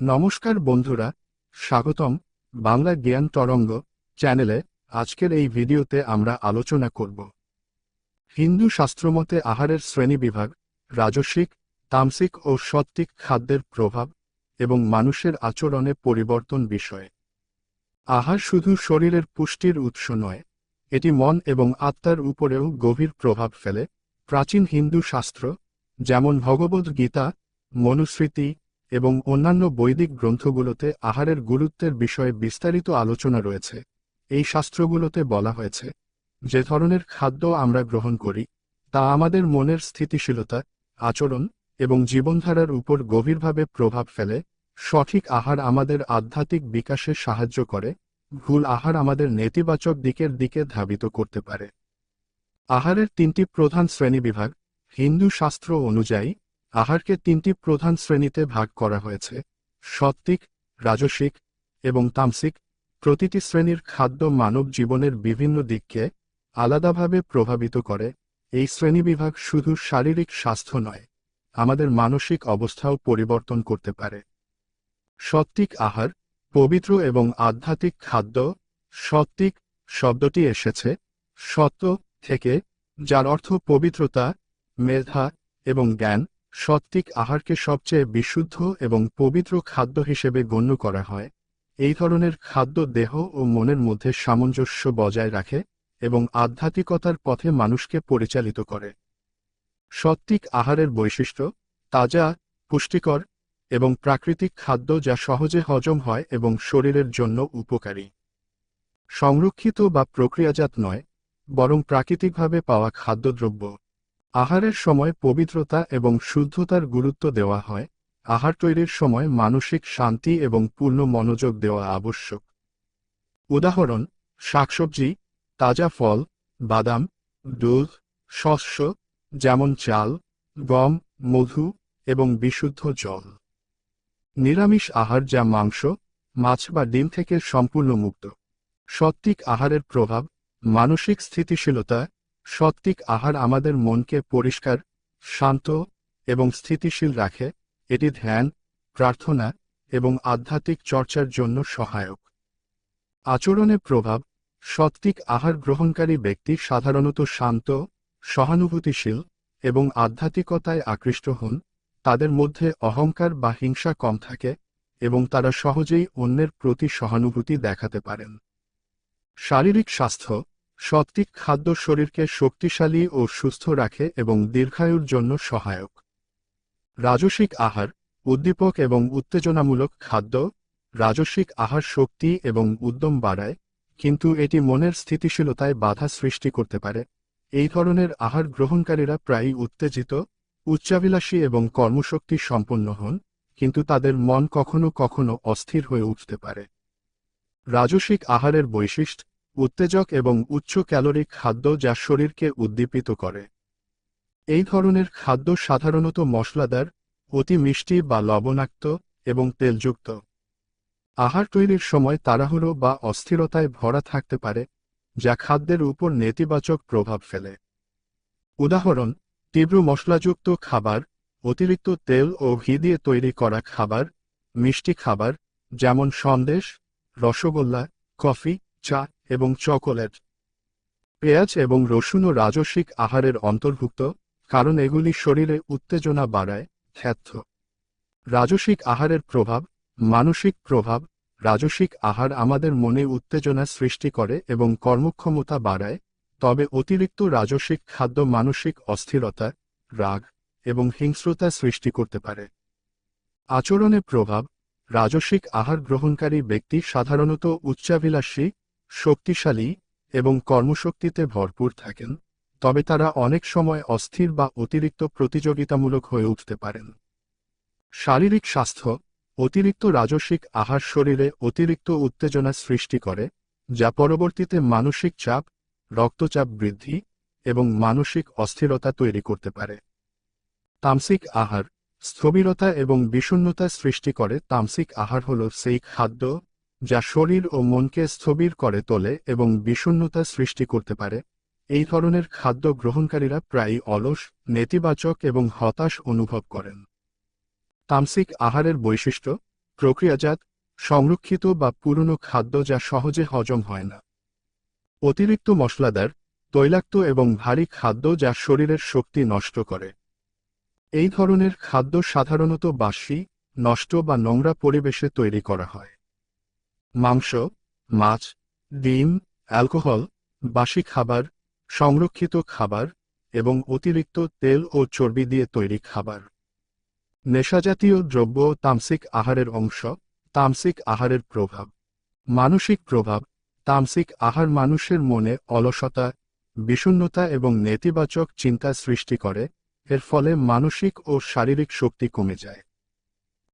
নমস্কার বন্ধুরা, স্বাগতম বাংলা জ্ঞান তরঙ্গ চ্যানেলে। আজকের এই ভিডিওতে আমরা আলোচনা করব। হিন্দু শাস্ত্রমতে আহারের শ্রেণীবিভাগ রাজস্বিক তামসিক ও সত্ত্বিক খাদ্যের প্রভাব এবং মানুষের আচরণে পরিবর্তন বিষয়ে। আহার শুধু শরীরের পুষ্টির উৎস নয়, এটি মন এবং আত্মার উপরেও গভীর প্রভাব ফেলে। প্রাচীন হিন্দু শাস্ত্র, যেমন ভগবদ্ গীতা, মনুস্মৃতি এবং অন্যান্য বৈদিক গ্রন্থগুলোতে আহারের গুরুত্বের বিষয়ে বিস্তারিত আলোচনা রয়েছে। এই শাস্ত্রগুলোতে বলা হয়েছে, যে ধরনের খাদ্য আমরা গ্রহণ করি, তা আমাদের মনের স্থিতিশীলতা, আচরণ এবং জীবনধারার উপর গভীরভাবে প্রভাব ফেলে। সঠিক আহার আমাদের আধ্যাত্মিক বিকাশে সাহায্য করে, ভুল আহার আমাদের নেতিবাচক দিকের দিকে ধাবিত করতে পারে। আহারের তিনটি প্রধান শ্রেণীবিভাগ হিন্দু শাস্ত্র অনুযায়ী আহারকে তিনটি প্রধান শ্রেণীতে ভাগ করা হয়েছে, সত্ত্বিক, রাজসিক এবং তামসিক। প্রতিটি শ্রেণির খাদ্য মানব জীবনের বিভিন্ন দিককে আলাদাভাবে প্রভাবিত করে। এই শ্রেণীবিভাগ শুধু শারীরিক স্বাস্থ্য নয়, আমাদের মানসিক অবস্থাও পরিবর্তন করতে পারে। সত্ত্বিক আহার, পবিত্র এবং আধ্যাত্মিক খাদ্য। সত্ত্বিক শব্দটি এসেছে সত্য থেকে, যার অর্থ পবিত্রতা, মেধা এবং জ্ঞান। সত্ত্বিক আহারকে সবচেয়ে বিশুদ্ধ এবং পবিত্র খাদ্য হিসেবে গণ্য করা হয়। এই ধরনের খাদ্য দেহ ও মনের মধ্যে সামঞ্জস্য বজায় রাখে এবং আধ্যাত্মিকতার পথে মানুষকে পরিচালিত করে। সত্ত্বিক আহারের বৈশিষ্ট্য তাজা, পুষ্টিকর এবং প্রাকৃতিক খাদ্য যা সহজে হজম হয় এবং শরীরের জন্য উপকারী। সংরক্ষিত বা প্রক্রিয়াজাত নয়, বরং প্রাকৃতিকভাবে পাওয়া খাদ্যদ্রব্য। আহারের সময় পবিত্রতা এবং শুদ্ধতার গুরুত্ব দেওয়া হয়, আহার তৈরির সময় মানসিক শান্তি এবং পূর্ণ মনোযোগ দেওয়া আবশ্যক। উদাহরণ, শাকসবজি, তাজা ফল, বাদাম, দুধ, শস্য, যেমন চাল, গম, মধু এবং বিশুদ্ধ জল। নিরামিষ আহার যা মাংস, মাছ বা ডিম থেকে সম্পূর্ণ মুক্ত। সত্ত্বিক আহারের প্রভাব, মানসিক স্থিতিশীলতা সত্ত্বিক আহার আমাদের মনকে পরিষ্কার, শান্ত এবং স্থিতিশীল রাখে, এটি ধ্যান, প্রার্থনা এবং আধ্যাত্মিক চর্চার জন্য সহায়ক। আচরণে প্রভাব সত্ত্বিক আহার গ্রহণকারী ব্যক্তি সাধারণত শান্ত, সহানুভূতিশীল এবং আধ্যাত্মিকতায় আকৃষ্ট হন, তাদের মধ্যে অহংকার বা হিংসা কম থাকে এবং তারা সহজেই অন্যের প্রতি সহানুভূতি দেখাতে পারেন। শারীরিক স্বাস্থ্য সত্ত্বিক খাদ্য শরীরকে শক্তিশালী ও সুস্থ রাখে এবং দীর্ঘায়ুর জন্য সহায়ক। রাজসিক আহার, উদ্দীপক এবং উত্তেজনামূলক খাদ্য, রাজসিক আহার শক্তি এবং উদ্যম বাড়ায়, কিন্তু এটি মনের স্থিতিশীলতায় বাধা সৃষ্টি করতে পারে। এই ধরনের আহার গ্রহণকারীরা প্রায়ই উত্তেজিত, উচ্চাভিলাষী এবং কর্মশক্তি সম্পন্ন হন, কিন্তু তাদের মন কখনো কখনো অস্থির হয়ে উঠতে পারে। রাজসিক আহারের বৈশিষ্ট্য উত্তেজক এবং উচ্চ ক্যালোরি খাদ্য যা শরীরকে উদ্দীপিত করে। এই ধরনের খাদ্য সাধারণত মশলাদার, অতি মিষ্টি বা লবণাক্ত এবং তেলযুক্ত। আহার তৈরির সময় তাড়াহুড়ো বা অস্থিরতায় ভরা থাকতে পারে, যা খাদ্যের উপর নেতিবাচক প্রভাব ফেলে। উদাহরণ, তীব্র মশলাযুক্ত খাবার, অতিরিক্ত তেল ও ঘি দিয়ে তৈরি করা খাবার, মিষ্টি খাবার, যেমন সন্দেশ, রসগোল্লা, কফি, চা এবং চকোলেট, পেঁয়াজ এবং রসুনও রাজস্বিক আহারের অন্তর্ভুক্ত, কারণ এগুলি শরীরে উত্তেজনা বাড়ায় খ্যাথ রাজসিক আহারের প্রভাব, মানসিক প্রভাব, রাজসিক আহার আমাদের মনে উত্তেজনা সৃষ্টি করে এবং কর্মক্ষমতা বাড়ায়, তবে অতিরিক্ত রাজসিক খাদ্য মানসিক অস্থিরতা, রাগ এবং হিংস্রতা সৃষ্টি করতে পারে। আচরণে প্রভাব, রাজসিক আহার গ্রহণকারী ব্যক্তি সাধারণত উচ্চাভিলাষী শক্তিশালী এবং কর্মশক্তিতে ভরপুর থাকেন, তবে তারা অনেক সময় অস্থির বা অতিরিক্ত প্রতিযোগিতামূলক হয়ে উঠতে পারেন। শারীরিক স্বাস্থ্য অতিরিক্ত রাজস্বিক আহার শরীরে অতিরিক্ত উত্তেজনা সৃষ্টি করে, যা পরবর্তীতে মানসিক চাপ, রক্তচাপ বৃদ্ধি এবং মানসিক অস্থিরতা তৈরি করতে পারে। তামসিক আহার স্থবিরতা এবং বিষণ্নতা সৃষ্টি করে। তামসিক আহার হল সেই খাদ্য যা শরীর ও মনকে স্থবির করে তোলে এবং বিষণ্নতা সৃষ্টি করতে পারে, এই ধরনের খাদ্য গ্রহণকারীরা প্রায়ই অলস, নেতিবাচক এবং হতাশ অনুভব করেন। তামসিক আহারের বৈশিষ্ট্য, প্রক্রিয়াজাত, সংরক্ষিত বা পুরনো খাদ্য যা সহজে হজম হয় না। অতিরিক্ত মশলাদার, তৈলাক্ত এবং ভারী খাদ্য যা শরীরের শক্তি নষ্ট করে। এই ধরনের খাদ্য সাধারণত বাসি, নষ্ট বা নোংরা পরিবেশে তৈরি করা হয়। মাংস, মাছ, ডিম, অ্যালকোহল, বাসি খাবার, সংরক্ষিত খাবার এবং অতিরিক্ত তেল ও চর্বি দিয়ে তৈরি খাবার। নেশাজাতীয় দ্রব্য তামসিক আহারের অংশ, তামসিক আহারের প্রভাব। মানসিক প্রভাব, তামসিক আহার মানুষের মনে অলসতা, বিষণ্ণতা এবং নেতিবাচক চিন্তা সৃষ্টি করে, এর ফলে মানসিক ও শারীরিক শক্তি কমে যায়।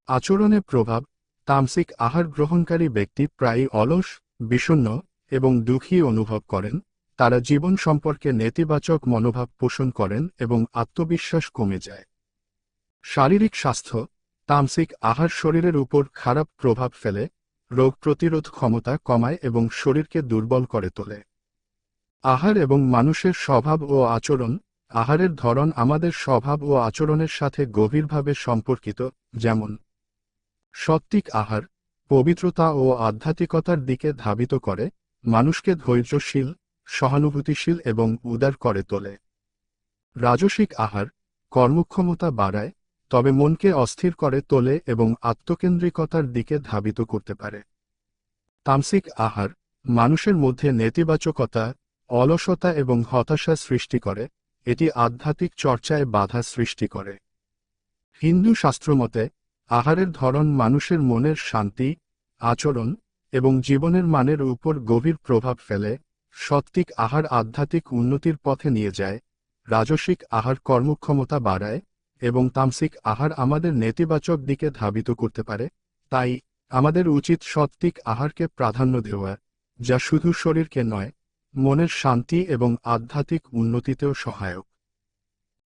আচরণে প্রভাব তামসিক আহার গ্রহণকারী ব্যক্তি প্রায়ই অলস, বিষণ্ণ এবং দুঃখী অনুভব করেন। তারা জীবন সম্পর্কে নেতিবাচক মনোভাব পোষণ করেন এবং আত্মবিশ্বাস কমে যায়। শারীরিক স্বাস্থ্য, তামসিক আহার শরীরের উপর খারাপ প্রভাব ফেলে, রোগ প্রতিরোধ ক্ষমতা কমায় এবং শরীরকে দুর্বল করে তোলে। আহার এবং মানুষের স্বভাব ও আচরণ, আহারের ধরন আমাদের স্বভাব ও আচরণের সাথে গভীরভাবে সম্পর্কিত, যেমন সত্ত্বিক আহার, পবিত্রতা ও আধ্যাত্মিকতার দিকে ধাবিত করে, মানুষকে ধৈর্যশীল, সহানুভূতিশীল এবং উদার করে তোলে। রাজসিক আহার, কর্মক্ষমতা বাড়ায়, তবে মনকে অস্থির করে তোলে এবং আত্মকেন্দ্রিকতার দিকে ধাবিত করতে পারে। তামসিক আহার, মানুষের মধ্যে নেতিবাচকতা, অলসতা এবং হতাশা সৃষ্টি করে, এটি আধ্যাত্মিক চর্চায় বাধা সৃষ্টি করে। হিন্দু শাস্ত্রমতে আহারের ধরন মানুষের মনের শান্তি, আচরণ এবং জীবনের মানের উপর গভীর প্রভাব ফেলে, সত্ত্বিক আহার আধ্যাত্মিক উন্নতির পথে নিয়ে যায়, রাজসিক আহার কর্মক্ষমতা বাড়ায় এবং তামসিক আহার আমাদের নেতিবাচক দিকে ধাবিত করতে পারে, তাই আমাদের উচিত সত্ত্বিক আহারকে প্রাধান্য দেওয়া, যা শুধু শরীরকে নয়, মনের শান্তি এবং আধ্যাত্মিক উন্নতিতেও সহায়ক।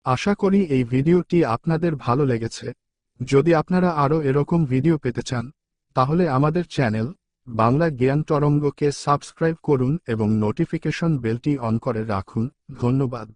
আশা করি এই ভিডিওটি আপনাদের ভালো লেগেছে। যদি আপনারা আরও এরকম ভিডিও পেতে চান, তাহলে আমাদের চ্যানেল বাংলা জ্ঞান তরঙ্গকে সাবস্ক্রাইব করুন এবং নোটিফিকেশন বেলটি অন করে রাখুন। ধন্যবাদ।